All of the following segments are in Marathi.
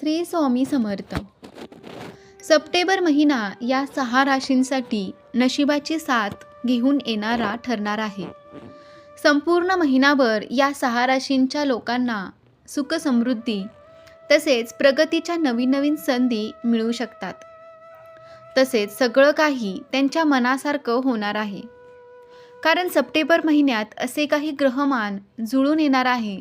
श्री स्वामी समर्थ. सप्टेंबर महिना या सहा राशींसाठी नशिबाची साथ घेऊन येणारा ठरणार आहे. संपूर्ण महिनाभर या सहा राशींच्या लोकांना सुख समृद्धी तसेच प्रगतीच्या नवीन नवीन संधी मिळू शकतात. तसेच सगळं काही त्यांच्या मनासारखं होणार आहे. कारण सप्टेंबर महिन्यात असे काही ग्रहमान जुळून येणार आहे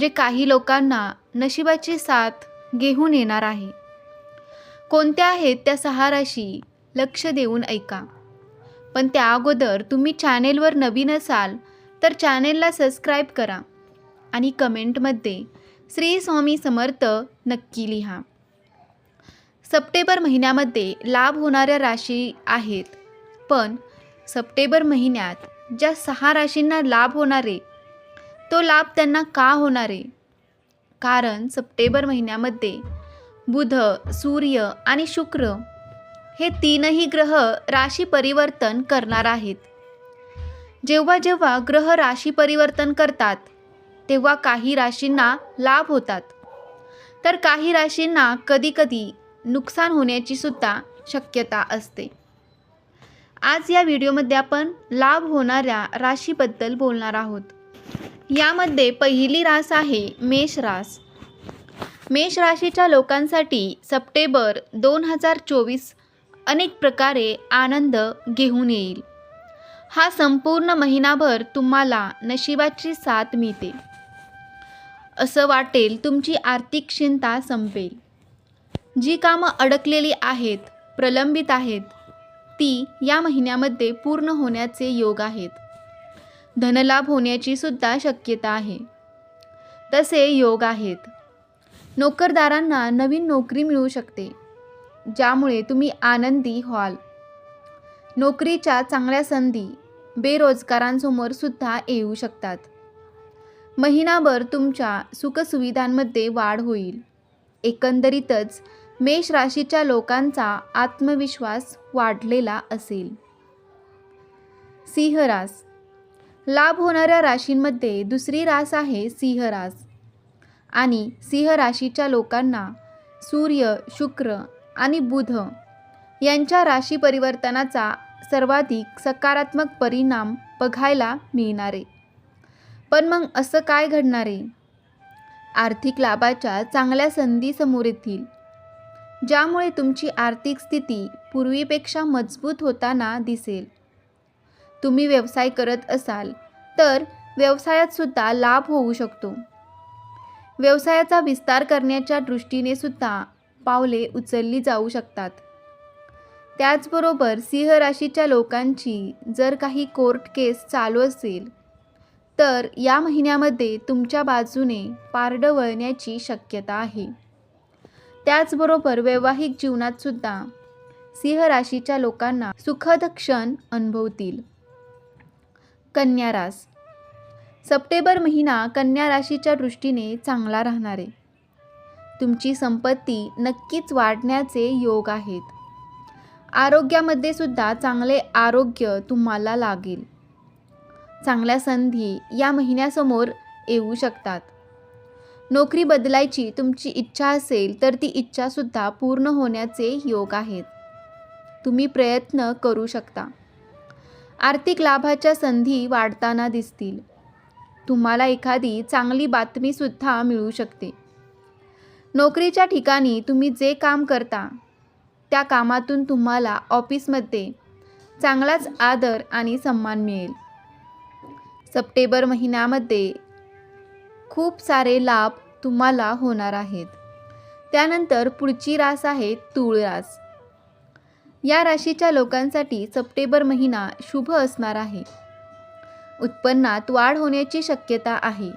जे काही लोकांना नशिबाची साथ घेऊन येणार आहे. कोणत्या आहेत त्या सहा राशी लक्ष देऊन ऐका. पण त्या अगोदर तुम्ही चॅनेलवर नवीन असाल तर चॅनेलला सबस्क्राईब करा आणि कमेंटमध्ये श्री स्वामी समर्थ नक्की लिहा. सप्टेंबर महिन्यामध्ये लाभ होणाऱ्या राशी आहेत पण सप्टेंबर महिन्यात ज्या सहा राशींना लाभ होणारे तो लाभ त्यांना का होणारे? कारण सप्टेंबर महिन्यामध्ये बुध सूर्य आणि शुक्र हे तीनही ग्रह राशी परिवर्तन करणार आहेत. जेव्हा जेव्हा ग्रह राशी परिवर्तन करतात तेव्हा काही राशींना लाभ होतात. तर काही राशींना कधीकधी नुकसान होण्याची सुद्धा शक्यता असते. आज या व्हिडिओमध्ये आपण लाभ होणाऱ्या राशीबद्दल बोलणार आहोत. यामध्ये पहिली रास आहे मेष रास. मेष राशीच्या लोकांसाठी सप्टेंबर दोन हजार चोवीस अनेक प्रकारे आनंद घेऊन येईल. हा संपूर्ण महिनाभर तुम्हाला नशिबाची साथ मिळते. असं वाटेल तुमची आर्थिक चिंता संपेल. जी कामं अडकलेली आहेत प्रलंबित आहेत ती या महिन्यामध्ये पूर्ण होण्याचे योग आहेत. धनलाभ होण्याची सुद्धा शक्यता आहे. तसे योग आहेत. नोकरदारांना नवीन नोकरी मिळू शकते ज्यामुळे तुम्ही आनंदी व्हाल. नोकरीच्या चांगल्या संधी बेरोजगारांसमोर सुद्धा येऊ शकतात. महिनाभर तुमच्या सुखसुविधांमध्ये वाढ होईल. एकंदरीतच मेष राशीच्या लोकांचा आत्मविश्वास वाढलेला असेल. सिंहरास लाभ होणाऱ्या राशींमध्ये दुसरी रास आहे सिंह रास. आणि सिंह राशीच्या लोकांना सूर्य शुक्र आणि बुध यांच्या राशी परिवर्तनाचा सर्वाधिक सकारात्मक परिणाम बघायला मिळणारे. पण मग असं काय घडणारे? आर्थिक लाभाच्या चांगल्या संधी समोर येतील. ज्यामुळे तुमची आर्थिक स्थिती पूर्वीपेक्षा मजबूत होताना दिसेल. तुम्ही व्यवसाय करत असाल तर व्यवसायात सुद्धा लाभ होऊ शकतो. व्यवसायाचा विस्तार करण्याच्या दृष्टीने सुद्धा पावले उचलली जाऊ शकतात. त्याचबरोबर सिंह राशीच्या लोकांची जर काही कोर्ट केस चालू असेल तर या महिन्यामध्ये तुमच्या बाजूने पारडं वळण्याची शक्यता आहे. त्याचबरोबर वैवाहिक जीवनातसुद्धा सिंह राशीच्या लोकांना सुखद क्षण अनुभवतील. कन्या रास. सप्टेंबर महिना कन्या राशीच्या दृष्टीने चांगला राहणार आहे. तुमची संपत्ती नक्कीच वाढण्याचे योग आहेत. आरोग्यामध्ये सुद्धा चांगले आरोग्य तुम्हाला लागेल. चांगल्या संधी या महिन्यासमोर येऊ शकतात. नोकरी बदलायची तुमची इच्छा असेल तर ती इच्छासुद्धा पूर्ण होण्याचे योग आहेत. तुम्ही प्रयत्न करू शकता. आर्थिक लाभाच्या संधी वाढताना दिसतील. तुम्हाला एखादी चांगली बातमीसुद्धा मिळू शकते. नोकरीच्या ठिकाणी तुम्ही जे काम करता त्या कामातून तुम्हाला ऑफिसमध्ये चांगलाच आदर आणि सन्मान मिळेल. सप्टेंबर महिन्यामध्ये खूप सारे लाभ तुम्हाला होणार आहेत. त्यानंतर पुढची रास आहे तूळ रास या राशीच्या लोकांसाठी सप्टेंबर महिना शुभ असणार आहे. उत्पन्नात वाढ होण्याची शक्यता आहे.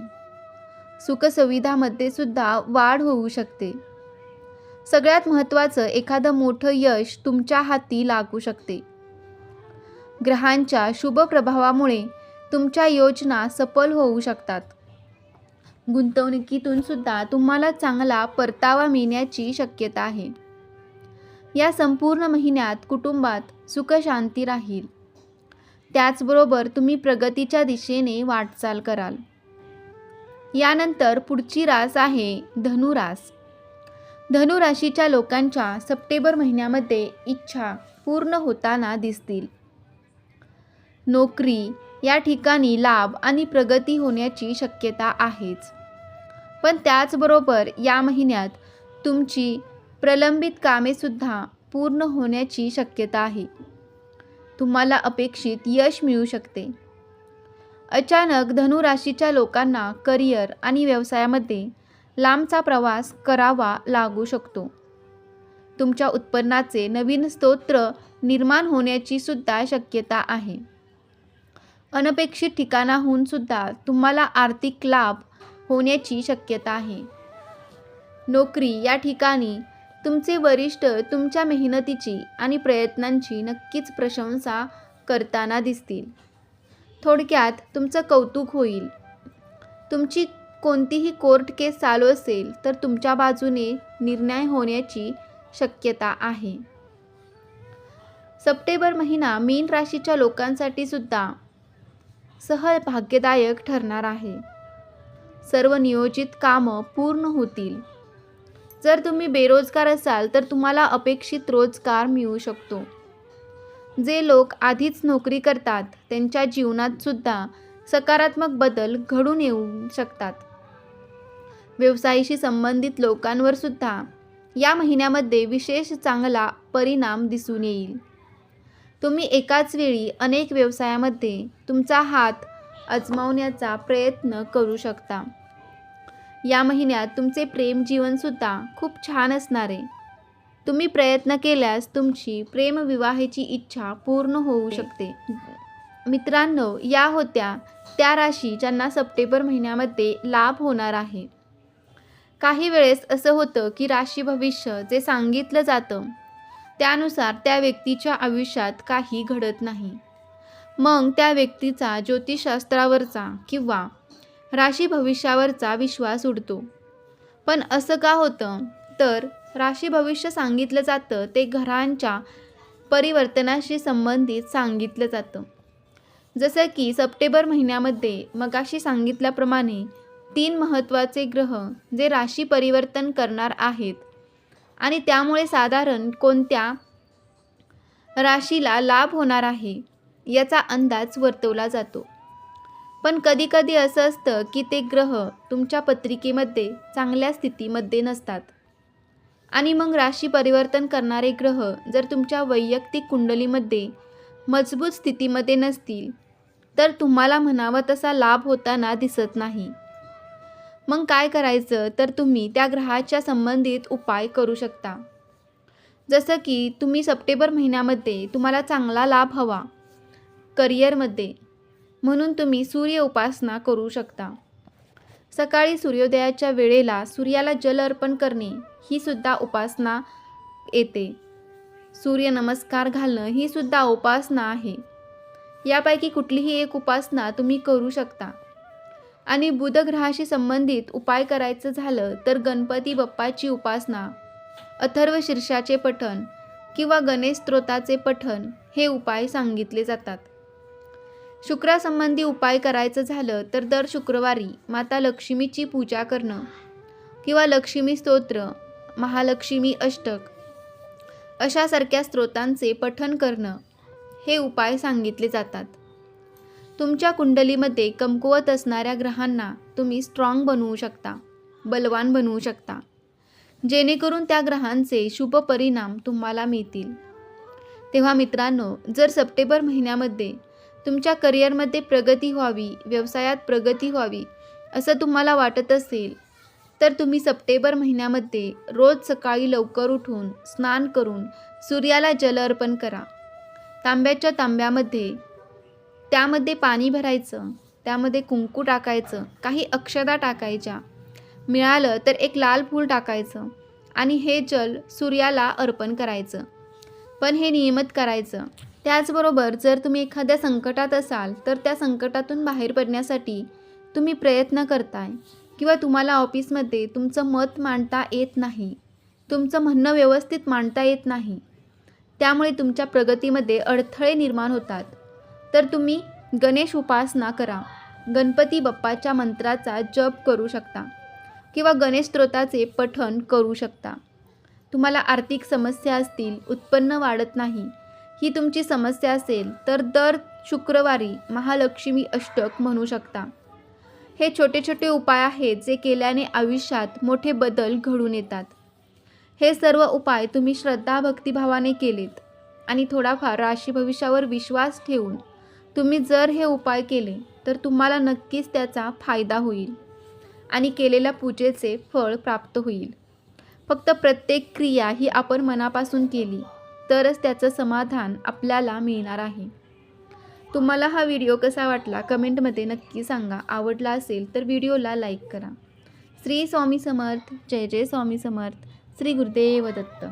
सुखसुविधामध्ये सुद्धा वाढ होऊ शकते. सगळ्यात महत्त्वाचं एखादं मोठं यश तुमच्या हाती लागू शकते. ग्रहांच्या शुभ प्रभावामुळे तुमच्या योजना सफल होऊ शकतात. गुंतवणुकीतून सुद्धा तुम्हाला चांगला परतावा मिळण्याची शक्यता आहे. या संपूर्ण महिन्यात कुटुंबात सुखशांती राहील. त्याचबरोबर तुम्ही प्रगतीच्या दिशेने वाटचाल कराल. यानंतर पुढची रास आहे धनुरास. धनुराशीच्या लोकांच्या सप्टेंबर महिन्यामध्ये इच्छा पूर्ण होताना दिसतील. नोकरी या ठिकाणी लाभ आणि प्रगती होण्याची शक्यता आहेच. पण त्याचबरोबर या महिन्यात तुमची प्रलंबित कामेसुद्धा पूर्ण होण्याची शक्यता आहे. तुम्हाला अपेक्षित यश मिळू शकते. अचानक धनुराशीच्या लोकांना करिअर आणि व्यवसायामध्ये लांबचा प्रवास करावा लागू शकतो. तुमच्या उत्पन्नाचे नवीन स्तोत्र निर्माण होण्याची सुद्धा शक्यता आहे. अनपेक्षित ठिकाणाहून सुद्धा तुम्हाला आर्थिक लाभ होण्याची शक्यता आहे. नोकरी या ठिकाणी तुमचे वरिष्ठ तुमच्या मेहनतीची आणि प्रयत्नांची नक्कीच प्रशंसा करताना दिसतील. थोडक्यात तुमचं कौतुक होईल. तुमची कोणतीही कोर्ट केस चालू असेल तर तुमच्या बाजूने निर्णय होण्याची शक्यता आहे. सप्टेंबर महिना मीन राशीच्या लोकांसाठी सुद्धा सहल भाग्यदायक ठरणार आहे. सर्व नियोजित कामं पूर्ण होतील. जर तुम्ही बेरोजगार असाल तर तुम्हाला अपेक्षित रोजगार मिळू शकतो. जे लोक आधीच नोकरी करतात त्यांच्या जीवनात सुद्धा सकारात्मक बदल घडून येऊ शकतात. व्यवसायाशी संबंधित लोकांवर सुद्धा या महिन्यामध्ये विशेष चांगला परिणाम दिसून येईल. तुम्ही एकाच वेळी अनेक व्यवसायामध्ये तुमचा हात आजमावण्याचा प्रयत्न करू शकता. या महिन्यात तुमचे प्रेम जीवनसुद्धा खूप छान असणार आहे. तुम्ही प्रयत्न केल्यास तुमची प्रेमविवाहाची इच्छा पूर्ण होऊ शकते. मित्रांनो या होत्या त्या राशी ज्यांना सप्टेंबर महिन्यामध्ये लाभ होणार आहे. काही वेळेस असं होतं की राशी भविष्य जे सांगितलं जातं त्यानुसार त्या व्यक्तीच्या आयुष्यात काही घडत नाही. मग त्या व्यक्तीचा ज्योतिषशास्त्रावरचा किंवा राशी भविष्यावरचा विश्वास उडतो. पण असं का होतं? तर राशी भविष्य सांगितलं जातं ते घरांच्या परिवर्तनाशी संबंधित सांगितलं जातं. जसं की सप्टेंबर महिन्यामध्ये मगाशी सांगितल्याप्रमाणे तीन महत्त्वाचे ग्रह जे राशी परिवर्तन करणार आहेत आणि त्यामुळे साधारण कोणत्या राशीला लाभ होणार आहे याचा अंदाज वर्तवला जातो. पण कधीकधी असं असतं की ते ग्रह तुमच्या पत्रिकेमध्ये चांगल्या स्थितीमध्ये नसतात. आणि मग राशी परिवर्तन करणारे ग्रह जर तुमच्या वैयक्तिक कुंडलीमध्ये मजबूत स्थितीमध्ये नसतील तर तुम्हाला म्हणावा तसा लाभ होताना दिसत नाही. मग काय करायचं? तर तुम्ही त्या ग्रहाच्या संबंधित उपाय करू शकता. जसं की तुम्ही सप्टेंबर महिन्यामध्ये तुम्हाला चांगला लाभ हवा करिअरमध्ये. म्हणून तुम्ही सूर्य उपासना करू शकता. सकाळी सूर्योदयाच्या वेळेला सूर्याला जल अर्पण करणे ही सुद्धा उपासना येते. सूर्यनमस्कार घालणं ही सुद्धा उपासना आहे. यापैकी कुठलीही एक उपासना तुम्ही करू शकता. आणि बुधग्रहाशी संबंधित उपाय करायचं झालं तर गणपती बाप्पाची उपासना अथर्व शीर्षाचे पठण किंवा गणेश स्त्रोताचे पठण हे उपाय सांगितले जातात. शुक्रासंबंधी उपाय करायचं झालं तर दर शुक्रवारी माता लक्ष्मीची पूजा करणं किंवा लक्ष्मी स्तोत्र महालक्ष्मी अष्टक अशासारख्या स्त्रोतांचे पठण करणं हे उपाय सांगितले जातात. तुमच्या कुंडलीमध्ये कमकुवत असणाऱ्या ग्रहांना तुम्ही स्ट्रॉंग बनवू शकता बलवान बनवू शकता. जेणेकरून त्या ग्रहांचे शुभ परिणाम तुम्हाला मिळतील. तेव्हा मित्रांनो जर सप्टेंबर महिन्यामध्ये तुमच्या करिअरमध्ये प्रगती व्हावी व्यवसायात प्रगती व्हावी असं तुम्हाला वाटत असेल तर तुम्ही सप्टेंबर महिन्यामध्ये रोज सकाळी लवकर उठून स्नान करून सूर्याला जल अर्पण करा. तांब्याच्या तांब्यामध्ये त्यामध्ये पाणी भरायचं त्यामध्ये कुंकू टाकायचं काही अक्षदा टाकायच्या. मिळालं तर एक लाल फूल टाकायचं आणि हे जल सूर्याला अर्पण करायचं. पण हे नियमित करायचं. त्याचबरोबर जर तुम्ही एखाद्या संकटात असाल तर त्या संकटातून बाहेर पडण्यासाठी तुम्ही प्रयत्न करताय किंवा तुम्हाला ऑफिसमध्ये तुमचं मत मांडता येत नाही तुमचं म्हणणं व्यवस्थित मांडता येत नाही त्यामुळे तुमच्या प्रगतीमध्ये अडथळे निर्माण होतात. तर तुम्ही गणेश उपासना करा. गणपती बाप्पाच्या मंत्राचा जप करू शकता किंवा गणेश स्तोत्राचे पठण करू शकता. तुम्हाला आर्थिक समस्या असतील उत्पन्न वाढत नाही ही तुमची समस्या असेल तर दर शुक्रवारी महालक्ष्मी अष्टक म्हणू शकता. हे छोटे छोटे उपाय आहेत जे केल्याने आयुष्यात मोठे बदल घडून येतात. हे सर्व उपाय तुम्ही श्रद्धा भक्तिभावाने केलेत आणि थोडाफार राशी भविष्यावर विश्वास ठेवून तुम्ही जर हे उपाय केले तर तुम्हाला नक्कीच त्याचा फायदा होईल आणि केलेल्या पूजेचे फळ प्राप्त होईल. फक्त प्रत्येक क्रिया ही आपण मनापासून केली तरच त्याचं समाधान आपल्याला मिळणार आहे. तुम्हाला हा व्हिडिओ कसा वाटला कमेंटमध्ये नक्की सांगा. आवडला असेल तर व्हिडिओला लाईक करा. श्री स्वामी समर्थ. जय जय स्वामी समर्थ. श्री गुरुदेव दत्त.